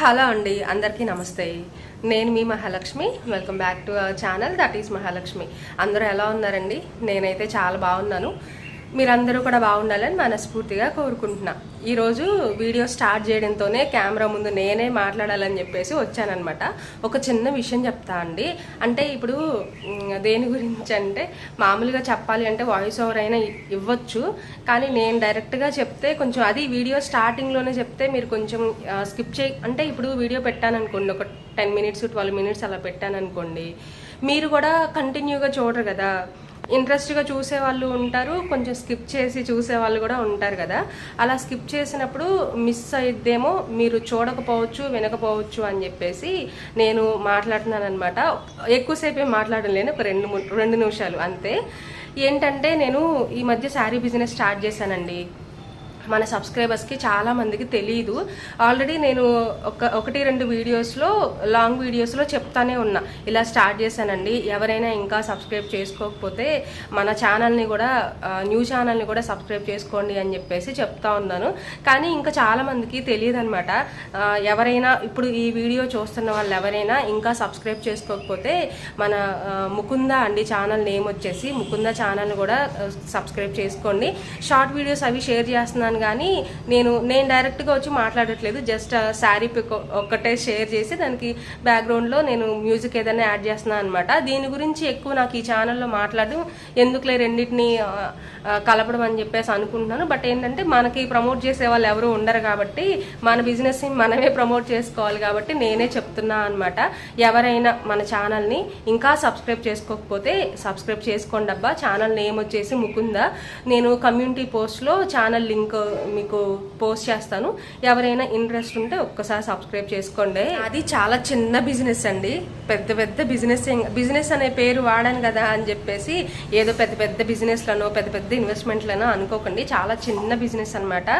Hello అండి అందరికీ నమస్తే. నేను మీ Mahalakshmi. Welcome back to our channel that is Mahalakshmi. అందరూ ఎలా ఉన్నారండి? నేనైతే చాలా బాగున్నాను. మీరందరూ కూడా బాగుండాలని మనస్ఫూర్తిగా కోరుకుంటున్నా. ఈరోజు వీడియో స్టార్ట్ చేయడంతోనే కెమెరా ముందు నేనే మాట్లాడాలని చెప్పేసి వచ్చానమాట ఒక చిన్న విషయం చెప్తా అండి. అంటే ఇప్పుడు దేని గురించి అంటే మామూలుగా చెప్పాలి అంటే వాయిస్ ఓవర్ అయినా ఇవ్వచ్చు. కానీ నేను డైరెక్ట్గా చెప్తే కొంచెం అది వీడియో స్టార్టింగ్లోనే చెప్తే మీరు కొంచెం స్కిప్ చేయి. అంటే ఇప్పుడు వీడియో పెట్టాననుకోండి ఒక టెన్ మినిట్స్ ట్వెల్వ్ మినిట్స్ అలా పెట్టాననుకోండి మీరు కూడా కంటిన్యూగా చూడరు కదా. ఇంట్రెస్ట్గా చూసే వాళ్ళు ఉంటారు కొంచెం స్కిప్ చేసి చూసే వాళ్ళు కూడా ఉంటారు కదా. అలా స్కిప్ చేసినప్పుడు మిస్ అయిద్దేమో మీరు చూడకపోవచ్చు వినకపోవచ్చు అని చెప్పేసి నేను మాట్లాడుతున్నాను అనమాట ఎక్కువసేపు మాట్లాడలేను ఒక రెండు రెండు నిమిషాలు అంతే. ఏంటంటే నేను ఈ మధ్య శారీ బిజినెస్ స్టార్ట్ చేశానండి. మన సబ్స్క్రైబర్స్కి చాలామందికి తెలియదు ఆల్రెడీ నేను ఒక ఒకటి రెండు వీడియోస్లో లాంగ్ వీడియోస్లో చెప్తానే ఉన్నా. ఇలా స్టార్ట్ చేశానండి. ఎవరైనా ఇంకా సబ్స్క్రైబ్ చేసుకోకపోతే మన ఛానల్ని కూడా న్యూ ఛానల్ని కూడా సబ్స్క్రైబ్ చేసుకోండి అని చెప్పేసి చెప్తా ఉన్నాను. కానీ ఇంకా చాలామందికి తెలియదు అనమాట ఎవరైనా ఇప్పుడు ఈ వీడియో చూస్తున్న వాళ్ళు ఎవరైనా ఇంకా సబ్స్క్రైబ్ చేసుకోకపోతే మన ముకుంద అండి ఛానల్ నేమ్ వచ్చేసి ముకుంద ఛానల్ కూడా సబ్స్క్రైబ్ చేసుకోండి. షార్ట్ వీడియోస్ అవి షేర్ చేస్తున్నాను కానీ నేను నేను డైరెక్ట్గా వచ్చి మాట్లాడట్లేదు. జస్ట్ శారీ పిక్ ఒక్కటే షేర్ చేసి దానికి బ్యాక్గ్రౌండ్లో నేను మ్యూజిక్ ఏదైనా యాడ్ చేస్తున్నాను అనమాట దీని గురించి ఎక్కువ నాకు ఈ ఛానల్లో మాట్లాడడం ఎందుకులే రెండింటిని కలపడం అని చెప్పేసి అనుకుంటున్నాను. బట్ ఏంటంటే మనకి ప్రమోట్ చేసే వాళ్ళు ఎవరు ఉండరు కాబట్టి మన బిజినెస్ని మనమే ప్రమోట్ చేసుకోవాలి కాబట్టి నేనే చెప్తున్నా అనమాట ఎవరైనా మన ఛానల్ని ఇంకా సబ్స్క్రైబ్ చేసుకోకపోతే సబ్స్క్రైబ్ చేసుకోండి అబ్బా ఛానల్ నేమ్ వచ్చేసి ముకుంద. నేను కమ్యూనిటీ పోస్ట్లో ఛానల్ లింక్ మీకు పోస్ట్ చేస్తాను. ఎవరైనా ఇంట్రెస్ట్ ఉంటే ఒక్కసారి సబ్స్క్రైబ్ చేసుకోండి. అది చాలా చిన్న బిజినెస్ అండి. పెద్ద పెద్ద బిజినెస్ బిజినెస్ అనే పేరు వాడాను కదా అని చెప్పేసి ఏదో పెద్ద పెద్ద బిజినెస్లను పెద్ద పెద్ద ఇన్వెస్ట్మెంట్లను అనుకోకండి. చాలా చిన్న బిజినెస్ అనమాట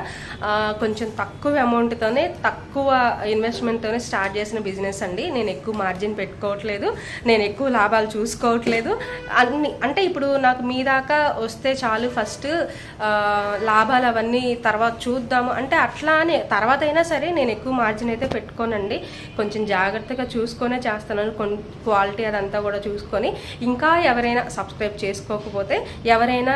కొంచెం తక్కువ అమౌంట్తోనే తక్కువ ఇన్వెస్ట్మెంట్తోనే స్టార్ట్ చేసిన బిజినెస్ అండి. నేను ఎక్కువ మార్జిన్ పెట్టుకోవట్లేదు. నేను ఎక్కువ లాభాలు చూసుకోవట్లేదు. అన్ని అంటే ఇప్పుడు నాకు మీ దాకా వస్తే చాలు ఫస్ట్ లాభాలు అవన్నీ తర్వాత చూద్దాము. అంటే అట్లా అని తర్వాత అయినా సరే నేను ఎక్కువ మార్జిన్ అయితే పెట్టుకోనండి. కొంచెం జాగ్రత్తగా చూసుకొనే చేస్తున్నాను. క్వాలిటీ అదంతా కూడా చూసుకొని. ఇంకా ఎవరైనా సబ్స్క్రైబ్ చేసుకోకపోతే ఎవరైనా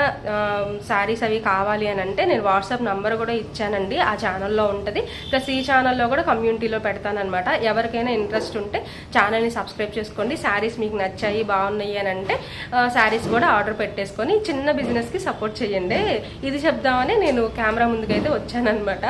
శారీస్ అవి కావాలి అని అంటే నేను వాట్సాప్ నంబర్ కూడా ఇచ్చానండి. ఆ ఛానల్లో ఉంటుంది. ప్లస్ ఈ ఛానల్లో కూడా కమ్యూనిటీలో పెడతానమాట ఎవరికైనా ఇంట్రెస్ట్ ఉంటే ఛానల్ని సబ్స్క్రైబ్ చేసుకోండి. శారీస్ మీకు నచ్చాయి బాగున్నాయి అని అంటే శారీస్ కూడా ఆర్డర్ పెట్టేసుకొని చిన్న బిజినెస్కి సపోర్ట్ చేయండి. ఇది చెప్దామని నేను కెమెరా ముందుకైతే వచ్చానమాట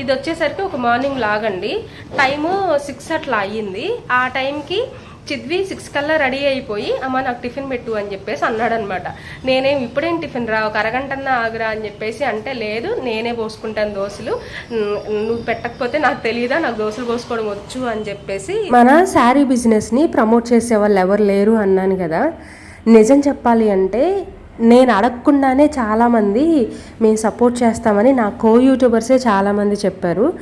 ఇది వచ్చేసరికి ఒక మార్నింగ్ లాగండి టైము సిక్స్ అట్లా అయ్యింది. ఆ టైంకి చిద్వి సిక్స్ కల్లా రెడీ అయిపోయి అమ్మ నాకు టిఫిన్ పెట్టు అని చెప్పేసి అన్నాడనమాట నేనేం ఇప్పుడేం టిఫిన్ రా? ఒక అరగంటన్నా ఆగురా అని చెప్పేసి అంటే లేదు నేనే పోసుకుంటాను దోశలు. నువ్వు పెట్టకపోతే నాకు తెలియదా నాకు దోశలు పోసుకోవడం వచ్చు అని చెప్పేసి మన శారీ బిజినెస్ని ప్రమోట్ చేసే వాళ్ళు ఎవరు లేరు అన్నాను కదా. నిజం చెప్పాలి అంటే నేను అడగకుండానే చాలామంది మేము సపోర్ట్ చేస్తామని నా కో యూట్యూబర్సే చాలామంది చెప్పారు.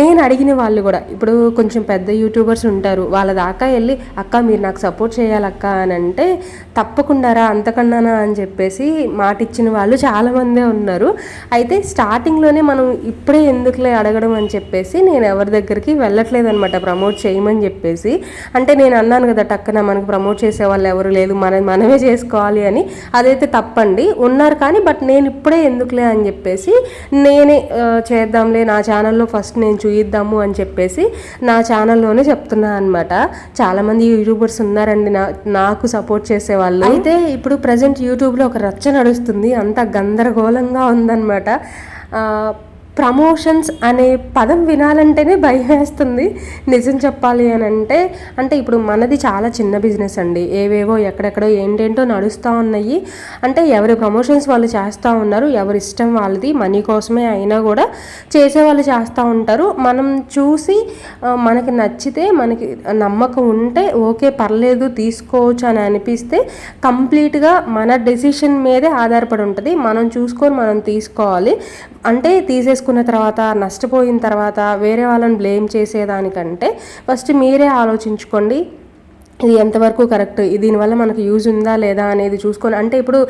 నేను అడిగిన వాళ్ళు కూడా ఇప్పుడు కొంచెం పెద్ద యూట్యూబర్స్ ఉంటారు వాళ్ళ దాకా వెళ్ళి అక్క మీరు నాకు సపోర్ట్ చేయాలక్క అని అంటే తప్పకుండా రా అంతకన్నానా అని చెప్పేసి మాట ఇచ్చిన వాళ్ళు చాలామందే ఉన్నారు. అయితే స్టార్టింగ్లోనే మనం ఇప్పుడే ఎందుకులే అడగడం అని చెప్పేసి నేను ఎవరి దగ్గరికి వెళ్ళట్లేదనమాట ప్రమోట్ చేయమని చెప్పేసి. అంటే నేను అన్నాను కదా టక్కన మనకు ప్రమోట్ చేసే వాళ్ళు ఎవరు లేదు మన మనమే చేసుకోవాలి అని. అదైతే తప్పండి ఉన్నారు కానీ బట్ నేను ఇప్పుడే ఎందుకులే అని చెప్పేసి నేనే చేద్దాంలే నా ఛానల్లో ఫస్ట్ నేను చూయిద్దాము అని చెప్పేసి నా ఛానల్లోనే చెప్తున్నాను అనమాట చాలామంది యూట్యూబర్స్ ఉన్నారండి నా నాకు సపోర్ట్ చేసే వాళ్ళు అయితే ఇప్పుడు ప్రజెంట్ యూట్యూబ్లో ఒక రచ్చ నడుస్తుంది. అంత గందరగోళంగా ఉందన్నమాట. ప్రమోషన్స్ అనే పదం వినాలంటేనే భయం వేస్తుంది నిజం చెప్పాలి అని అంటే అంటే ఇప్పుడు మనది చాలా చిన్న బిజినెస్ అండి. ఏవేవో ఎక్కడెక్కడో ఏంటేంటో నడుస్తూ ఉన్నాయి. అంటే ఎవరి ప్రమోషన్స్ వాళ్ళు చేస్తూ ఉన్నారు ఎవరి ఇష్టం వాళ్ళది మనీ కోసమే అయినా కూడా చేసేవాళ్ళు చేస్తూ ఉంటారు. మనం చూసి మనకి నచ్చితే మనకి నమ్మకం ఉంటే ఓకే పర్లేదు తీసుకోవచ్చు అని అనిపిస్తే కంప్లీట్గా మన డెసిషన్ మీదే ఆధారపడి ఉంటుంది. మనం చూసుకొని మనం తీసుకోవాలి. అంటే చేసుకున్న తర్వాత నష్టపోయిన తర్వాత వేరే వాళ్ళని బ్లేమ్ చేసేదానికంటే ఫస్ట్ మీరే ఆలోచించుకోండి. ఇది ఎంతవరకు కరెక్ట్? దీనివల్ల మనకు యూజ్ ఉందా లేదా అనేది చూసుకొని అంటే ఇప్పుడు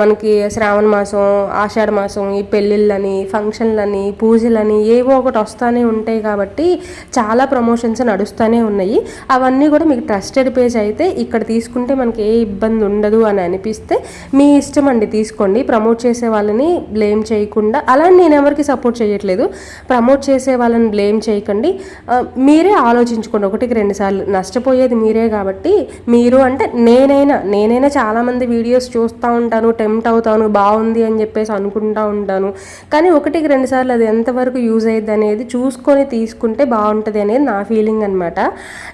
మనకి శ్రావణ మాసం ఆషాఢ మాసం ఈ పెళ్ళిళ్ళని ఫంక్షన్లని పూజలని ఏవో ఒకటి వస్తూనే ఉంటాయి కాబట్టి చాలా ప్రమోషన్స్ నడుస్తూనే ఉన్నాయి. అవన్నీ కూడా మీకు ట్రస్టెడ్ పేజ్ అయితే ఇక్కడ తీసుకుంటే మనకి ఏ ఇబ్బంది ఉండదు అని అనిపిస్తే మీ ఇష్టం అండి తీసుకోండి. ప్రమోట్ చేసే వాళ్ళని బ్లేమ్ చేయకుండా అలా నేను ఎవరికి సపోర్ట్ చేయట్లేదు. ప్రమోట్ చేసే వాళ్ళని బ్లేమ్ చేయకండి. మీరే ఆలోచించుకోండి. ఒకటికి రెండుసార్లు నష్టపోయేది మీరే కాబట్టి మీరు అంటే నేనైనా నేనైనా చాలామంది వీడియోస్ చూస్తూ ఉంటాను టెంప్ట్ అవుతాను బాగుంది అని చెప్పేసి అనుకుంటూ ఉంటాను. కానీ ఒకటికి రెండు సార్లు అది ఎంతవరకు యూజ్ అయ్యింది అనేది చూసుకొని తీసుకుంటే బాగుంటుంది అనేది నా ఫీలింగ్ అనమాట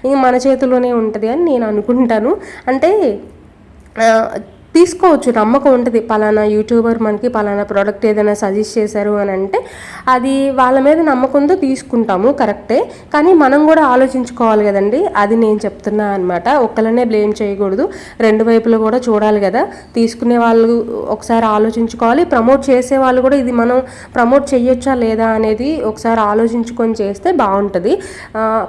ఇంక మన చేతిలోనే ఉంటుంది అని నేను అనుకుంటాను. అంటే తీసుకోవచ్చు నమ్మకం ఉంటుంది. పలానా యూట్యూబర్ మనకి పలానా ప్రోడక్ట్ ఏదైనా సజెస్ట్ చేశారు అని అంటే అది వాళ్ళ మీద నమ్మకంతో తీసుకుంటాము కరెక్టే. కానీ మనం కూడా ఆలోచించుకోవాలి కదండి. అది నేను చెప్తున్నా అనమాట ఒక్కలనే బ్లేమ్ చేయకూడదు. రెండు వైపులు కూడా చూడాలి కదా. తీసుకునే వాళ్ళు ఒకసారి ఆలోచించుకోవాలి. ప్రమోట్ చేసే వాళ్ళు కూడా ఇది మనం ప్రమోట్ చేయొచ్చా లేదా అనేది ఒకసారి ఆలోచించుకొని చేస్తే బాగుంటుంది.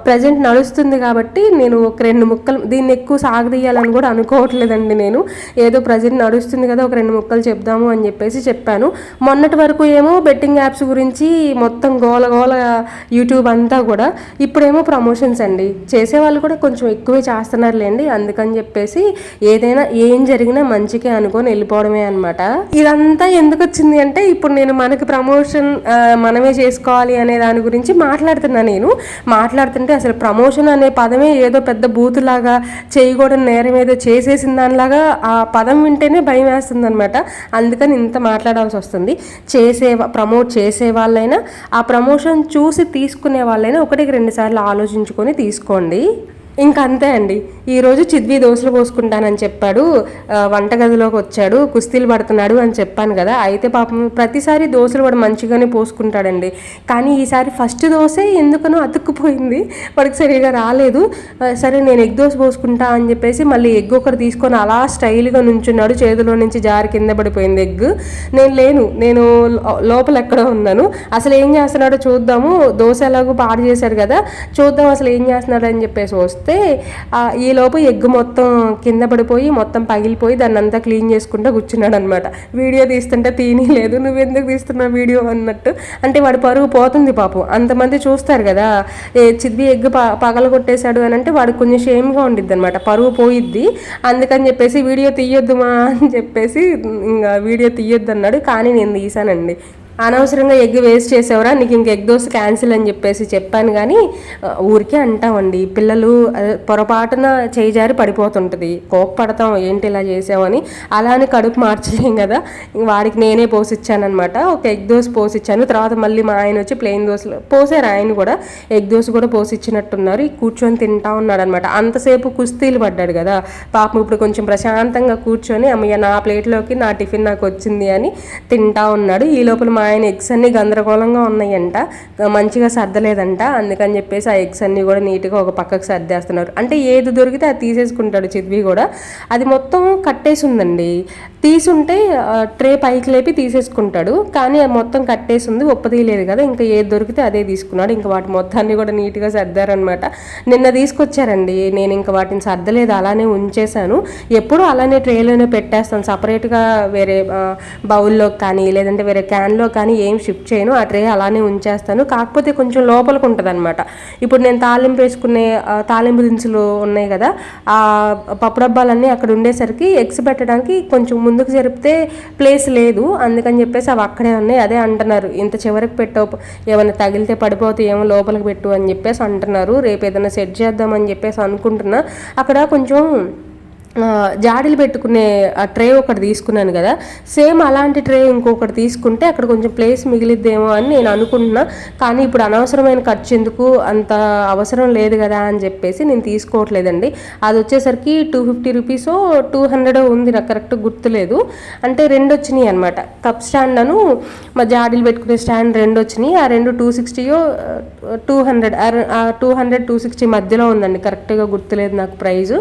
ప్రజెంట్ నడుస్తుంది కాబట్టి నేను ఒక రెండు ముక్కలు దీన్ని ఎక్కువ సాగదీయాలని కూడా అనుకోవట్లేదండి నేను. ఏదో ప్రజెంట్ నడుస్తుంది కదా ఒక రెండు ముక్కలు చెప్దాము అని చెప్పేసి చెప్పాను. మొన్నటి వరకు ఏమో బెట్టింగ్ యాప్స్ గురించి మొత్తం గోల గోల యూట్యూబ్ అంతా కూడా ఇప్పుడేమో ప్రమోషన్స్ అండి. చేసేవాళ్ళు కూడా కొంచెం ఎక్కువే చేస్తున్నారులేండి. అందుకని చెప్పేసి ఏదైనా ఏం జరిగినా మంచికే అనుకొని వెళ్ళిపోవడమే అనమాట ఇదంతా ఎందుకు వచ్చింది అంటే ఇప్పుడు నేను మనకి ప్రమోషన్ మనమే చేసుకోవాలి అనే దాని గురించి మాట్లాడుతున్నా నేను. మాట్లాడుతుంటే అసలు ప్రమోషన్ అనే పదమే ఏదో పెద్ద బూతులాగా చేయకూడని నేరం ఏదో చేసేసిన దానిలాగా ఆ పదం వింటేనే భయం వేస్తుంది అనమాట అందుకని ఇంత మాట్లాడాల్సి వస్తుంది. చేసే ప్రమోట్ చేసే వాళ్ళైనా ఆ ప్రమోషన్ చూసి తీసుకునే వాళ్ళైనా ఒకటికి రెండుసార్లు ఆలోచించుకొని తీసుకోండి. ఇంక అంతే అండి. ఈరోజు చిద్వి దోశలు పోసుకుంటానని చెప్పాడు. వంటగదిలోకి వచ్చాడు. కుస్తీలు పడుతున్నాడు అని చెప్పాను కదా. అయితే పాపం ప్రతిసారి దోశలు వాడు మంచిగానే పోసుకుంటాడండి. కానీ ఈసారి ఫస్ట్ దోశ ఎందుకనో అతుక్కుపోయింది. వాడికి సరిగా రాలేదు. సరే నేను ఎగ్ దోశ పోసుకుంటా అని చెప్పేసి మళ్ళీ ఎగ్ ఒకటి తీసుకొని అలా స్టైల్గా నుంచున్నాడు. చేతిలో నుంచి జారి కింద పడిపోయింది ఎగ్. నేను లేను. నేను లోపల ఎక్కడో ఉన్నాను. అసలు ఏం చేస్తున్నాడో చూద్దాము. దోశ ఎలాగో పాడు చేశాడు కదా. చూద్దాం అసలు ఏం చేస్తున్నాడు అని చెప్పేసి వస్తే వస్తే ఈలోపు ఎగ్ మొత్తం కింద పడిపోయి మొత్తం పగిలిపోయి దాన్ని అంతా క్లీన్ చేసుకుంటూ కూర్చున్నాడు అనమాట వీడియో తీస్తుంటే తీని లేదు నువ్వు ఎందుకు తీస్తున్నావు వీడియో అన్నట్టు. అంటే వాడి పరుగు పోతుంది పాపం. అంతమంది చూస్తారు కదా ఏ చిద్వి ఎగ్ ప పగల కొట్టేశాడు అని అంటే వాడు కొంచెం షేమ్గా ఉండిద్ది అనమాట పరుగు పోయిద్ది. అందుకని చెప్పేసి వీడియో తీయొద్దుమా అని చెప్పేసి ఇంకా వీడియో తీయొద్దు అన్నాడు కానీ నేను తీసానండి అనవసరంగా ఎగ్ వేస్ట్ చేసేవరా? నీకు ఇంక ఎగ్ దోశ క్యాన్సిల్ అని చెప్పేసి చెప్పాను కానీ ఊరికే అంటామండి. పిల్లలు పొరపాటున చేయజారి పడిపోతుంటుంది. కోప్పడతాం ఏంటి ఇలా చేసావని అలా అని కడుపు మార్చలేం కదా. వాడికి నేనే పోసిచ్చానమాట ఒక ఎగ్ దోశ పోసిచ్చాను. తర్వాత మళ్ళీ మా ఆయన వచ్చి ప్లెయిన్ దోశలు పోసారు. ఆయన కూడా ఎగ్ దోశ కూడా పోసిచ్చినట్టున్నారు. ఈ కూర్చొని తింటా ఉన్నాడు అనమాట అంతసేపు కుస్తీలు పడ్డాడు కదా. పాపం ఇప్పుడు కొంచెం ప్రశాంతంగా కూర్చొని అమ్మయ్య నా ప్లేట్లోకి నా టిఫిన్ నాకు వచ్చింది అని తింటా ఉన్నాడు. ఈ లోపల మా ఆయన ఎగ్స్ అన్ని గందరగోళంగా ఉన్నాయంట. మంచిగా సర్దలేదంట. అందుకని చెప్పేసి ఆ ఎగ్స్ అన్ని కూడా నీట్గా ఒక పక్కకు సర్దేస్తున్నారు. అంటే ఏది దొరికితే అది తీసేసుకుంటాడు చిద్వి కూడా. అది మొత్తం కట్టేసి ఉందండి తీసుంటే ట్రే పైకి లేపి తీసేసుకుంటాడు. కానీ అది మొత్తం కట్టేసి ఉంది ఒప్పదీయలేదు కదా. ఇంకా ఏది దొరికితే అదే తీసుకున్నాడు. ఇంకా వాటి మొత్తాన్ని కూడా నీట్గా సర్దారనమాట నిన్న తీసుకొచ్చారండి. నేను ఇంకా వాటిని సర్దలేదు అలానే ఉంచేశాను. ఎప్పుడూ అలానే ట్రేలోనే పెట్టేస్తాను. సపరేట్గా వేరే బౌల్లో కానీ లేదంటే వేరే క్యాన్లో కానీ ఏం షిఫ్ట్ చేయను. ఆ ట్రే అలానే ఉంచేస్తాను. కాకపోతే కొంచెం లోపలికి ఉంటుంది అనమాట ఇప్పుడు నేను తాలింపు వేసుకునే తాలింపు దినుసులు ఉన్నాయి కదా ఆ పప్పు డబ్బాలన్నీ అక్కడ ఉండేసరికి ఎగ్స్ పెట్టడానికి కొంచెం ముందుకు జరిపితే ప్లేస్ లేదు. అందుకని చెప్పేసి అవి అక్కడే ఉన్నాయి. అదే అంటున్నారు. ఇంత చివరికి పెట్టవు. ఏమైనా తగిలితే పడిపోతే ఏమో లోపలికి పెట్టు అని చెప్పేసి అంటున్నారు. రేపు ఏదైనా సెట్ చేద్దామని చెప్పేసి అనుకుంటున్నా. అక్కడ కొంచెం జాడీలు పెట్టుకునే ఆ ట్రే ఒకటి తీసుకున్నాను కదా. సేమ్ అలాంటి ట్రే ఇంకొకటి తీసుకుంటే అక్కడ కొంచెం ప్లేస్ మిగిలిద్దేమో అని నేను అనుకుంటున్నా. కానీ ఇప్పుడు అనవసరమైన ఖర్చు ఎందుకు అంత అవసరం లేదు కదా అని చెప్పేసి నేను తీసుకోవట్లేదండి. అది వచ్చేసరికి two fifty rupees two hundred ఉంది నాకు కరెక్ట్ గుర్తులేదు. అంటే రెండు వచ్చినాయి అనమాట కప్ స్టాండ్ అను మా జాడీలు పెట్టుకునే స్టాండ్ రెండు వచ్చినాయి. ఆ రెండు two సిక్స్టీయో two hundred two hundred two sixty మధ్యలో ఉందండి. కరెక్ట్గా గుర్తులేదు నాకు ప్రైజు.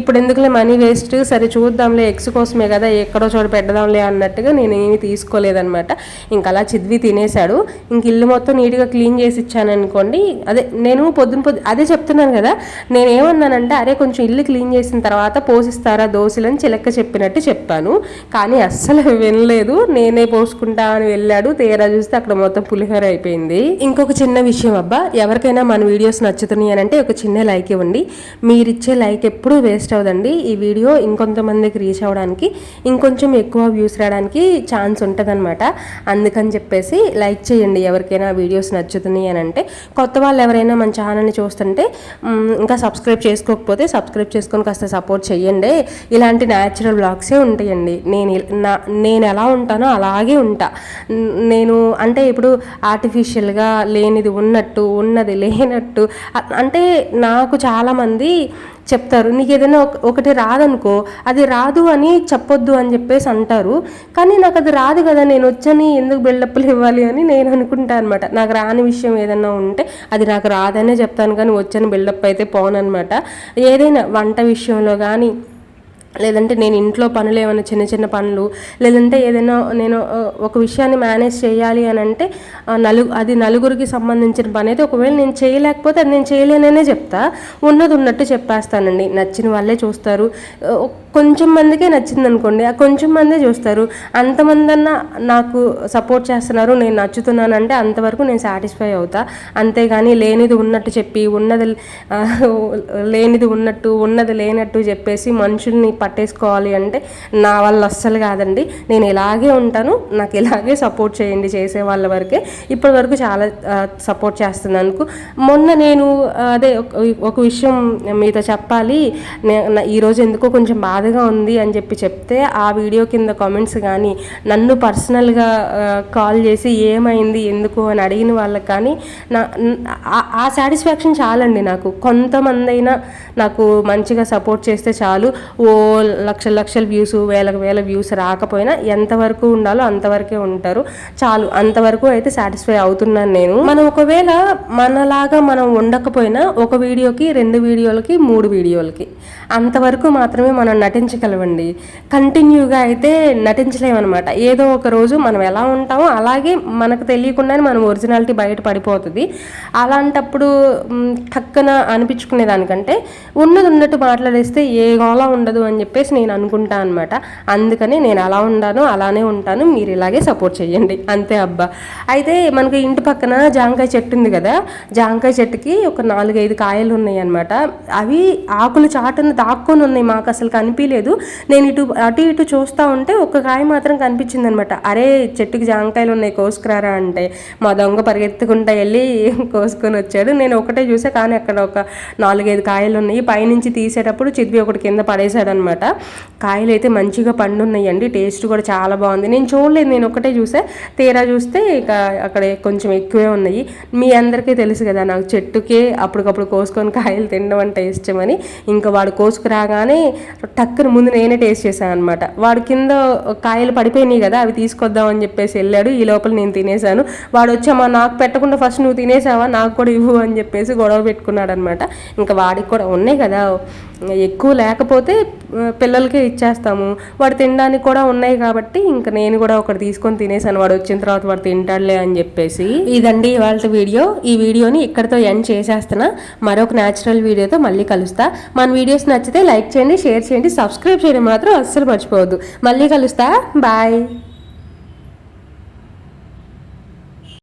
ఇప్పుడు ఎందుకులే మనీ మనీ వేస్ట్ సరే చూద్దాంలే ఎగ్స్ కోసమే కదా ఎక్కడో చోట పెట్టదాంలే అన్నట్టుగా నేను ఏమీ తీసుకోలేదనమాట ఇంక అలా చిద్వి తినేశాడు. ఇంక ఇల్లు మొత్తం నీట్గా క్లీన్ చేసి ఇచ్చాను అనుకోండి అదే నేను పొద్దున పొద్దు అదే చెప్తున్నాను కదా నేను ఏమన్నానంటే అరే కొంచెం ఇల్లు క్లీన్ చేసిన తర్వాత పోసిస్తారా దోశలని చిలక్క చెప్పినట్టు చెప్పాను. కానీ అస్సలు వినలేదు. నేనే పోసుకుంటా అని వెళ్ళాడు. తీరా చూస్తే అక్కడ మొత్తం పులిహోర అయిపోయింది. ఇంకొక చిన్న విషయం అబ్బా ఎవరికైనా మన వీడియోస్ నచ్చుతున్నాయి అని అంటే ఒక చిన్న లైక్ ఇవ్వండి. మీరిచ్చే లైక్ ఎప్పుడూ వేస్ట్ అవ్వదండి. ఈ వీడియో ఇంకొంతమందికి రీచ్ అవ్వడానికి ఇంకొంచెం ఎక్కువ వ్యూస్ రావడానికి ఛాన్స్ ఉంటుందన్నమాట. అందుకని చెప్పేసి లైక్ చేయండి ఎవరికైనా వీడియోస్ నచ్చుతున్నాయి అని అంటే. కొత్త వాళ్ళు ఎవరైనా మన ఛానల్ని చూస్తుంటే ఇంకా సబ్స్క్రైబ్ చేసుకోకపోతే సబ్స్క్రైబ్ చేసుకొని కాస్త సపోర్ట్ చేయండి ఇలాంటి న్యాచురల్ బ్లాగ్సే ఉంటాయండి. నేను నా నేను ఎలా ఉంటానో అలాగే ఉంటా. నేను అంటే ఇప్పుడు ఆర్టిఫిషియల్గా లేనిది ఉన్నట్టు ఉన్నది లేనట్టు అంటే నాకు చాలామంది చెప్తారు. నీకు ఏదైనా ఒక- ఒకటి రాదనుకో అది రాదు అని చెప్పొద్దు అని చెప్పేసి అంటారు. కానీ నాకు అది రాదు కదా నేను వచ్చని ఎందుకు బిల్డప్లు ఇవ్వాలి అని నేను అనుకుంటా అనమాట నాకు రాని విషయం ఏదైనా ఉంటే అది నాకు రాదనే చెప్తాను. కానీ వచ్చని బిల్డప్ అయితే పోనమాట ఏదైనా వంట విషయంలో కానీ లేదంటే నేను ఇంట్లో పనులు ఏమైనా చిన్న చిన్న పనులు లేదంటే ఏదైనా నేను ఒక విషయాన్ని మేనేజ్ చేయాలి అని అంటే ఆ, నలుగు అది నలుగురికి సంబంధించిన పని అయితే ఒకవేళ నేను చేయలేకపోతే అది నేను చేయలేననే చెప్తా. ఉన్నది ఉన్నట్టు చెప్పేస్తానండి. నచ్చిన వాళ్ళే చూస్తారు. కొంచెం మందికే నచ్చింది అనుకోండి ఆ కొంచెం మందే చూస్తారు. అంతమంది అన్న నాకు సపోర్ట్ చేస్తున్నారు నేను నచ్చుతున్నానంటే అంతవరకు నేను సాటిస్ఫై అవుతా. అంతేగాని లేనిది ఉన్నట్టు చెప్పి ఉన్నది లేనిది ఉన్నట్టు ఉన్నది లేనట్టు చెప్పేసి మనుషుల్ని పట్టేసుకోవాలి అంటే నా వల్ల అస్సలు కాదండి. నేను ఇలాగే ఉంటాను నాకు ఇలాగే సపోర్ట్ చేయండి చేసే వాళ్ళ వరకే. ఇప్పటి వరకు చాలా సపోర్ట్ చేస్తున్నాను మొన్న నేను అదే ఒక- విషయం మీతో చెప్పాలి. నా- ఈరోజు ఎందుకో కొంచెం బాధగా ఉంది అని చెప్పి చెప్తే ఆ వీడియో కింద కామెంట్స్ కానీ నన్ను పర్సనల్గా కాల్ చేసి ఏమైంది ఎందుకు అని అడిగిన వాళ్ళకి కానీ నా ఆ- సాటిస్ఫాక్షన్ చాలండి నాకు. కొంతమంది అయినా నాకు మంచిగా సపోర్ట్ చేస్తే చాలు. ఓ లక్షల లక్షల వ్యూస్ వేల వేల వ్యూస్ రాకపోయినా ఎంతవరకు ఉండాలో అంతవరకే ఉంటారు. చాలు. అంతవరకు అయితే సాటిస్ఫై అవుతున్నాను నేను. మనం ఒకవేళ మనలాగా మనం ఉండకపోయినా ఒక వీడియోకి రెండు వీడియోలకి మూడు వీడియోలకి అంతవరకు మాత్రమే మనం నటించగలవండి. కంటిన్యూగా అయితే నటించలేమన్నమాట. ఏదో ఒక రోజు మనం ఎలా ఉంటామో అలాగే మనకు తెలియకుండానే మనం ఒరిజినాలిటీ బయట పడిపోతుంది. అలాంటప్పుడు టక్కన అనిపించుకునే దానికంటే ఉన్నది ఉన్నట్టు మాట్లాడేస్తే ఏ గోళ ఉండదు అని చెప్పేసి నేను అనుకుంటా అనమాట అందుకని నేను ఎలా ఉండాను అలానే ఉంటాను మీరు ఇలాగే సపోర్ట్ చేయండి అంతే అబ్బా. అయితే మనకి ఇంటి పక్కన జాంకాయ చెట్టు ఉంది కదా జాంకాయ చెట్టుకి ఒక నాలుగైదు కాయలు ఉన్నాయి అనమాట అవి ఆకులు చాటున దాక్కొని ఉన్నాయి మాకు అసలు కనిపించలేదు నేను ఇటు అటు ఇటు చూస్తూ ఉంటే ఒక కాయ మాత్రం కనిపించింది అనమాట అరే చెట్టుకి జాంకాయలు ఉన్నాయి కోసుకురారా అంటే. మా దొంగ పరిగెత్తుకుంటా వెళ్ళి కోసుకొని వచ్చాడు. నేను ఒకటే చూసా కానీ అక్కడ ఒక నాలుగైదు కాయలు ఉన్నాయి. పైనుంచి తీసేటప్పుడు చిద్వి ఒకటి కింద పడేశాడు అనమాట కాయలు అయితే మంచిగా పండున్నాయండి. టేస్ట్ కూడా చాలా బాగుంది. నేను చూడలేదు నేను ఒకటే చూసా. తీరా చూస్తే ఇక అక్కడ కొంచెం ఎక్కువే ఉన్నాయి. మీ అందరికీ తెలుసు కదా నాకు చెట్టుకే అప్పటికప్పుడు కోసుకొని కాయలు తినడం అంటే ఇష్టమని. ఇంకా వాడు కోసుకురాగానే టక్కున ముందు నేనే టేస్ట్ చేశాను అనమాట వాడు కింద కాయలు పడిపోయినాయి కదా అవి తీసుకొద్దాం అని చెప్పేసి వెళ్ళాడు. ఈ లోపల నేను తినేసాను వాడు వచ్చామా నాకు పెట్టకుండా ఫస్ట్ నువ్వు తినేసావా నాకు కూడా ఇవ్వు అని చెప్పేసి గొడవ పెట్టుకున్నాడు అనమాట ఇంకా వాడికి కూడా ఉన్నాయి కదా ఎక్కువ లేకపోతే పిల్లలకే ఇచ్చేస్తాము. వాడు తినడానికి కూడా ఉన్నాయి కాబట్టి ఇంకా నేను కూడా ఒకటి తీసుకొని తినేసాను వాడు వచ్చిన తర్వాత వాడు తింటాడులే అని చెప్పేసి. ఇదండి ఇవాళ వీడియో. ఈ వీడియోని ఇక్కడతో ఎండ్ చేసేస్తున్నా. మరొక న్యాచురల్ వీడియోతో మళ్ళీ కలుస్తా. మన వీడియోస్ నచ్చితే లైక్ చేయండి షేర్ చేయండి సబ్స్క్రైబ్ చేయడం మాత్రం అస్సలు మర్చిపోవద్దు. మళ్ళీ కలుస్తా. బాయ్